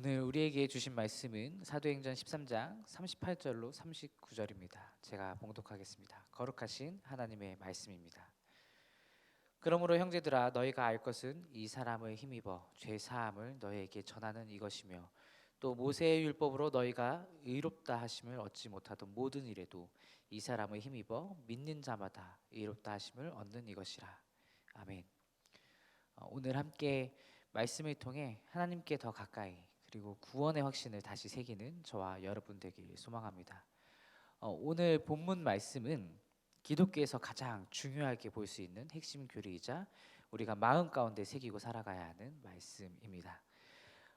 오늘 우리에게 주신 말씀은 사도행전 13장 38절로 39절입니다. 제가 봉독하겠습니다. 거룩하신 하나님의 말씀입니다. 그러므로 형제들아 너희가 알 것은 이 사람을 힘입어 죄 사함을 너희에게 전하는 이것이며 또 모세의 율법으로 너희가 의롭다 하심을 얻지 못하던 모든 일에도 이 사람을 힘입어 믿는 자마다 의롭다 하심을 얻는 이것이라. 아멘. 어, 오늘 함께 말씀을 통해 하나님께 더 가까이 그리고 구원의 확신을 다시 새기는 저와 여러분 되길 소망합니다. 어, 오늘 본문 말씀은 기독교에서 가장 중요하게 볼 수 있는 핵심 교리이자 우리가 마음 가운데 새기고 살아가야 하는 말씀입니다.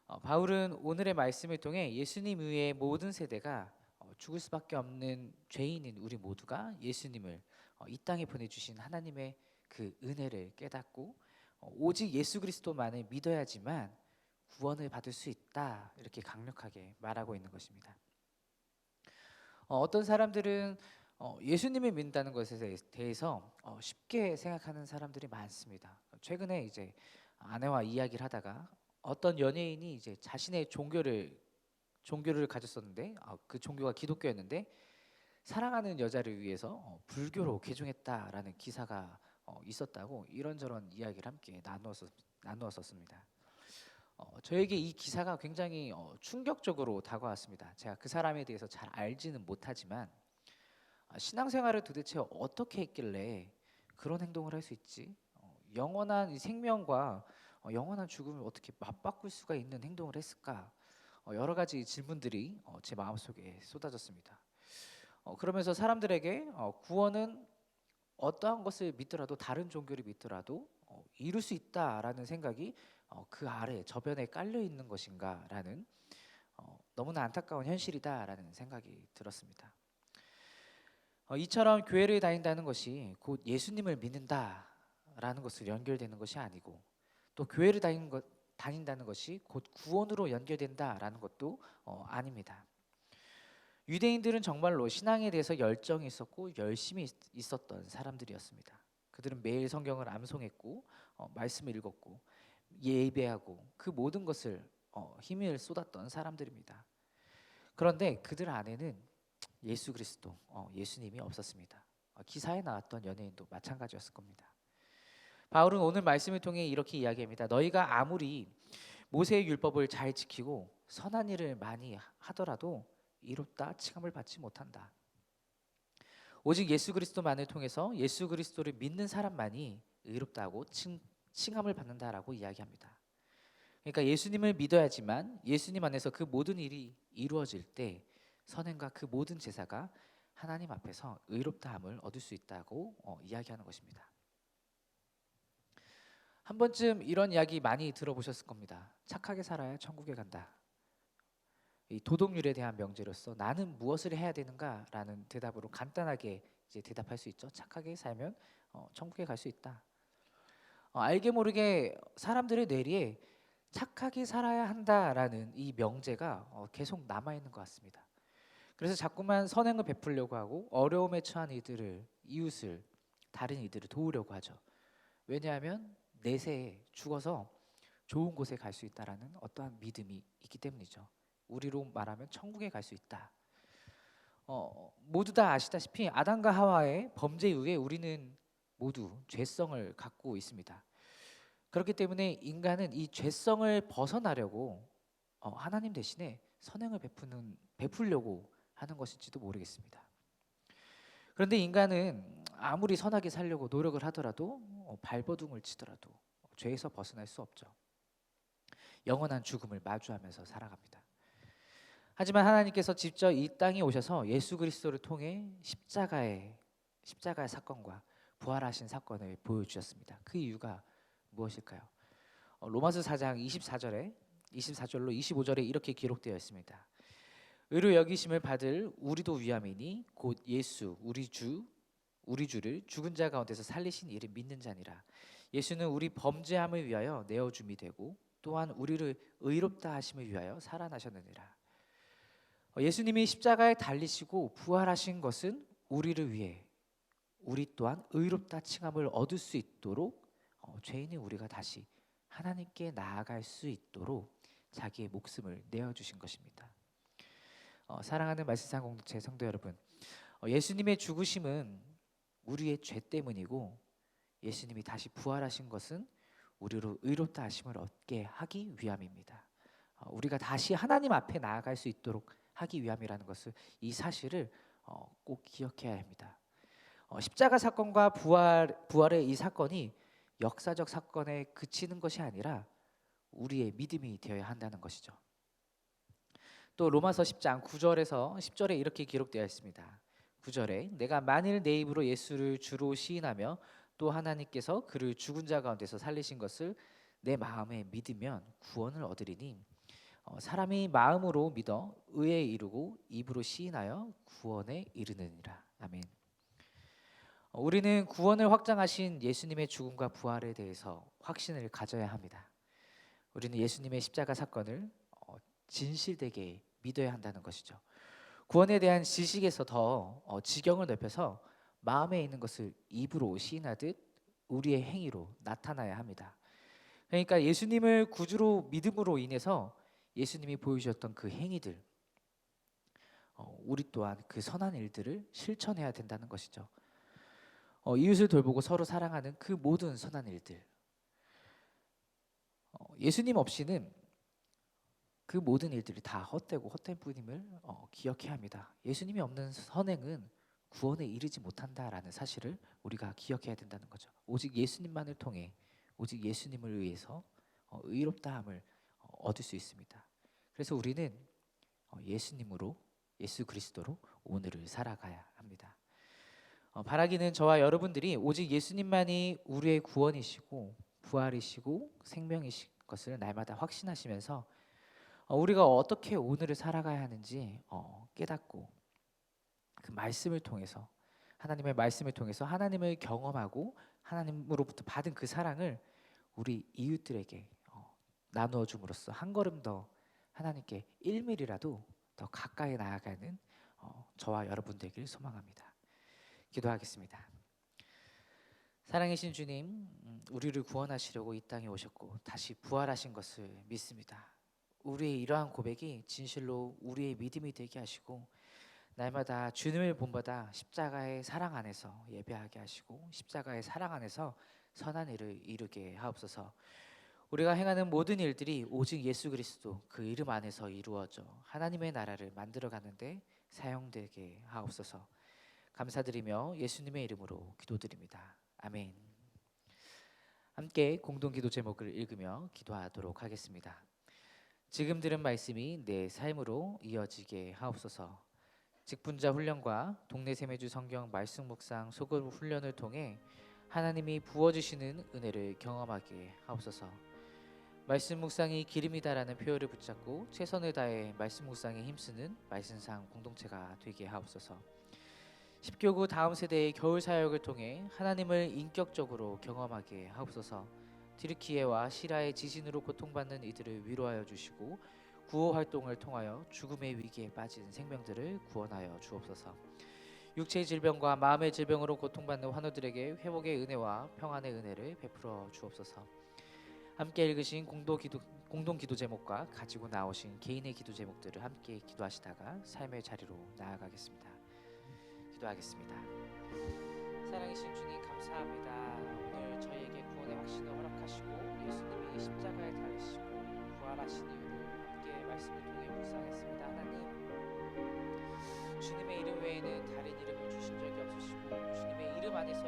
어, 바울은 오늘의 말씀을 통해 예수님 위에 모든 세대가 어, 죽을 수밖에 없는 죄인인 우리 모두가 예수님을 어, 이 땅에 보내주신 하나님의 그 은혜를 깨닫고 어, 오직 예수 그리스도만을 믿어야지만 구원을 받을 수 있다 이렇게 강력하게 말하고 있는 것입니다. 어, 어떤 사람들은 어, 예수님을 믿는다는 것에 대해서 어, 쉽게 생각하는 사람들이 많습니다. 최근에 이제 아내와 이야기를 하다가 어떤 연예인이 이제 자신의 종교를 종교를 가졌었는데 어, 그 종교가 기독교였는데 사랑하는 여자를 위해서 어, 불교로 개종했다라는 기사가 어, 있었다고 이런저런 이야기를 함께 나누었었, 나누었었습니다. 어, 저에게 이 기사가 굉장히 어, 충격적으로 다가왔습니다. 제가 그 사람에 대해서 잘 알지는 못하지만 아, 신앙생활을 도대체 어떻게 했길래 그런 행동을 할 수 있지? 어, 영원한 이 생명과 어, 영원한 죽음을 어떻게 맞바꿀 수가 있는 행동을 했을까? 어, 여러 가지 질문들이 어, 제 마음속에 쏟아졌습니다. 어, 그러면서 사람들에게 어, 구원은 어떠한 것을 믿더라도 다른 종교를 믿더라도 어, 이룰 수 있다라는 생각이 어, 그 아래 저변에 깔려 있는 것인가라는 어, 너무나 안타까운 현실이다라는 생각이 들었습니다. 어, 이처럼 교회를 다닌다는 것이 곧 예수님을 믿는다라는 것을 연결되는 것이 아니고 또 교회를 다니는 것, 다닌다는 것이 곧 구원으로 연결된다라는 것도 어, 아닙니다. 유대인들은 정말로 신앙에 대해서 열정이 있었고 열심히 있- 있었던 사람들이었습니다. 그들은 매일 성경을 암송했고 어, 말씀을 읽었고 예배하고 그 모든 것을 어, 힘을 쏟았던 사람들입니다. 그런데 그들 안에는 예수 그리스도, 어, 예수님이 없었습니다. 어, 기사에 나왔던 연예인도 마찬가지였을 겁니다. 바울은 오늘 말씀을 통해 이렇게 이야기합니다. 너희가 아무리 모세의 율법을 잘 지키고 선한 일을 많이 하더라도 이롭다 칭함을 받지 못한다. 오직 예수 그리스도만을 통해서 예수 그리스도를 믿는 사람만이 의롭다고 칭, 칭함을 받는다라고 이야기합니다. 그러니까 예수님을 믿어야지만 예수님 안에서 그 모든 일이 이루어질 때 선행과 그 모든 제사가 하나님 앞에서 의롭다함을 얻을 수 있다고 어, 이야기하는 것입니다. 한 번쯤 이런 이야기 많이 들어보셨을 겁니다. 착하게 살아야 천국에 간다. 이 도덕률에 대한 명제로서 나는 무엇을 해야 되는가라는 대답으로 간단하게 이제 대답할 수 있죠. 착하게 살면 어, 천국에 갈 수 있다. 어, 알게 모르게 사람들의 뇌리에 착하게 살아야 한다라는 이 명제가 어, 계속 남아 있는 것 같습니다. 그래서 자꾸만 선행을 베풀려고 하고 어려움에 처한 이들을 이웃을 다른 이들을 도우려고 하죠. 왜냐하면 내세에 죽어서 좋은 곳에 갈 수 있다라는 어떠한 믿음이 있기 때문이죠. 우리로 말하면 천국에 갈 수 있다. 어, 모두 다 아시다시피 아담과 하와의 범죄 이후에 우리는 모두 죄성을 갖고 있습니다. 그렇기 때문에 인간은 이 죄성을 벗어나려고 어, 하나님 대신에 선행을 베푸는 베풀려고 하는 것일지도 모르겠습니다. 그런데 인간은 아무리 선하게 살려고 노력을 하더라도 어, 발버둥을 치더라도 죄에서 벗어날 수 없죠. 영원한 죽음을 마주하면서 살아갑니다. 하지만 하나님께서 직접 이 땅에 오셔서 예수 그리스도를 통해 십자가의 십자가의 사건과 부활하신 사건을 보여주셨습니다. 그 이유가 무엇일까요? 어, 로마서 4장 24절에 24절로 25절에 이렇게 기록되어 있습니다. 의로 여기심을 받을 우리도 위함이니 곧 예수 우리 주 우리 주를 죽은 자 가운데서 살리신 이를 믿는 자니라. 예수는 우리 범죄함을 위하여 내어 줌이 되고 또한 우리를 의롭다 하심을 위하여 살아나셨느니라. 어, 예수님이 십자가에 달리시고 부활하신 것은 우리를 위해 우리 또한 의롭다 칭함을 얻을 수 있도록 어, 죄인인 우리가 다시 하나님께 나아갈 수 있도록 자기의 목숨을 내어 주신 것입니다. 어, 사랑하는 말씀상 공동체 성도 여러분, 어, 예수님의 죽으심은 우리의 죄 때문이고 예수님이 다시 부활하신 것은 우리로 의롭다 하심을 얻게 하기 위함입니다. 어, 우리가 다시 하나님 앞에 나아갈 수 있도록 하기 위함이라는 것을 이 사실을 어, 꼭 기억해야 합니다. 어, 십자가 사건과 부활 부활의 이 사건이 역사적 사건에 그치는 것이 아니라 우리의 믿음이 되어야 한다는 것이죠. 또 로마서 10장 9절에서 10절에 이렇게 기록되어 있습니다. 9절에 내가 만일 내 입으로 예수를 주로 시인하며 또 하나님께서 그를 죽은 자 가운데서 살리신 것을 내 마음에 믿으면 구원을 얻으리니 어, 사람이 마음으로 믿어 의에 이르고 입으로 시인하여 구원에 이르느니라. 아멘. 어, 우리는 구원을 확장하신 예수님의 죽음과 부활에 대해서 확신을 가져야 합니다. 우리는 예수님의 십자가 사건을 어, 진실되게 믿어야 한다는 것이죠. 구원에 대한 지식에서 더 어, 지경을 넓혀서 마음에 있는 것을 입으로 시인하듯 우리의 행위로 나타나야 합니다. 그러니까 예수님을 구주로 믿음으로 인해서 예수님이 보여주셨던 그 행위들, 어, 우리 또한 그 선한 일들을 실천해야 된다는 것이죠. 어, 이웃을 돌보고 서로 사랑하는 그 모든 선한 일들. 어, 예수님 없이는 그 모든 일들이 다 헛되고 헛된 뿐임을 어, 기억해야 합니다. 예수님이 없는 선행은 구원에 이르지 못한다라는 사실을 우리가 기억해야 된다는 거죠. 오직 예수님만을 통해 오직 예수님을 의해서 어, 의롭다함을 어, 얻을 수 있습니다. 그래서 우리는 어, 예수님으로 예수 그리스도로 오늘을 살아가야 합니다. 어, 바라기는 저와 여러분들이 오직 예수님만이 우리의 구원이시고 부활이시고 생명이신 것을 날마다 확신하시면서 어, 우리가 어떻게 오늘을 살아가야 하는지 어, 깨닫고 그 말씀을 통해서 하나님의 말씀을 통해서 하나님을 경험하고 하나님으로부터 받은 그 사랑을 우리 이웃들에게 어, 나누어 줌으로써 한 걸음 더 하나님께 1mm라도 더 가까이 나아가는 어, 저와 여러분 되길 소망합니다. 기도하겠습니다. 사랑이신 주님, 음, 우리를 구원하시려고 이 땅에 오셨고 다시 부활하신 것을 믿습니다. 우리의 이러한 고백이 진실로 우리의 믿음이 되게 하시고 날마다 주님을 본받아 십자가의 사랑 안에서 예배하게 하시고 십자가의 사랑 안에서 선한 일을 이루게 하옵소서. 우리가 행하는 모든 일들이 오직 예수 그리스도 그 이름 안에서 이루어져 하나님의 나라를 만들어 가는데 사용되게 하옵소서. 감사드리며 예수님의 이름으로 기도드립니다. 아멘. 함께 공동 기도 제목을 읽으며 기도하도록 하겠습니다. 지금 들은 말씀이 내 삶으로 이어지게 하옵소서. 직분자 훈련과 동네 세매주 성경 말씀 묵상 소급 훈련을 통해 하나님이 부어 주시는 은혜를 경험하게 하옵소서. 말씀 묵상이 기름이다라는 표현을 붙잡고 최선을 다해 말씀 묵상에 힘쓰는 말씀상 공동체가 되게 하옵소서. 십교구 다음 세대의 겨울 사역을 통해 하나님을 인격적으로 경험하게 하옵소서. 디르키에와 시라의 지진으로 고통받는 이들을 위로하여 주시고 구호 활동을 통하여 죽음의 위기에 빠진 생명들을 구원하여 주옵소서. 육체의 질병과 마음의 질병으로 고통받는 환우들에게 회복의 은혜와 평안의 은혜를 베풀어 주옵소서. 함께 읽으신 공동 기도 공동 기도 제목과 가지고 나오신 개인의 기도 제목들을 함께 기도하시다가 삶의 자리로 나아가겠습니다. 기도하겠습니다. 사랑이신 주님 감사합니다. 오늘 저희에게 구원의 확신을 허락하시고 예수님이 십자가에 달리시고 부활하신 이유를 함께 말씀을 통해 묵상했습니다. 하나님 주님의 이름 외에는 다른 이름을 주신 적이 없으시고 주님의 이름 안에서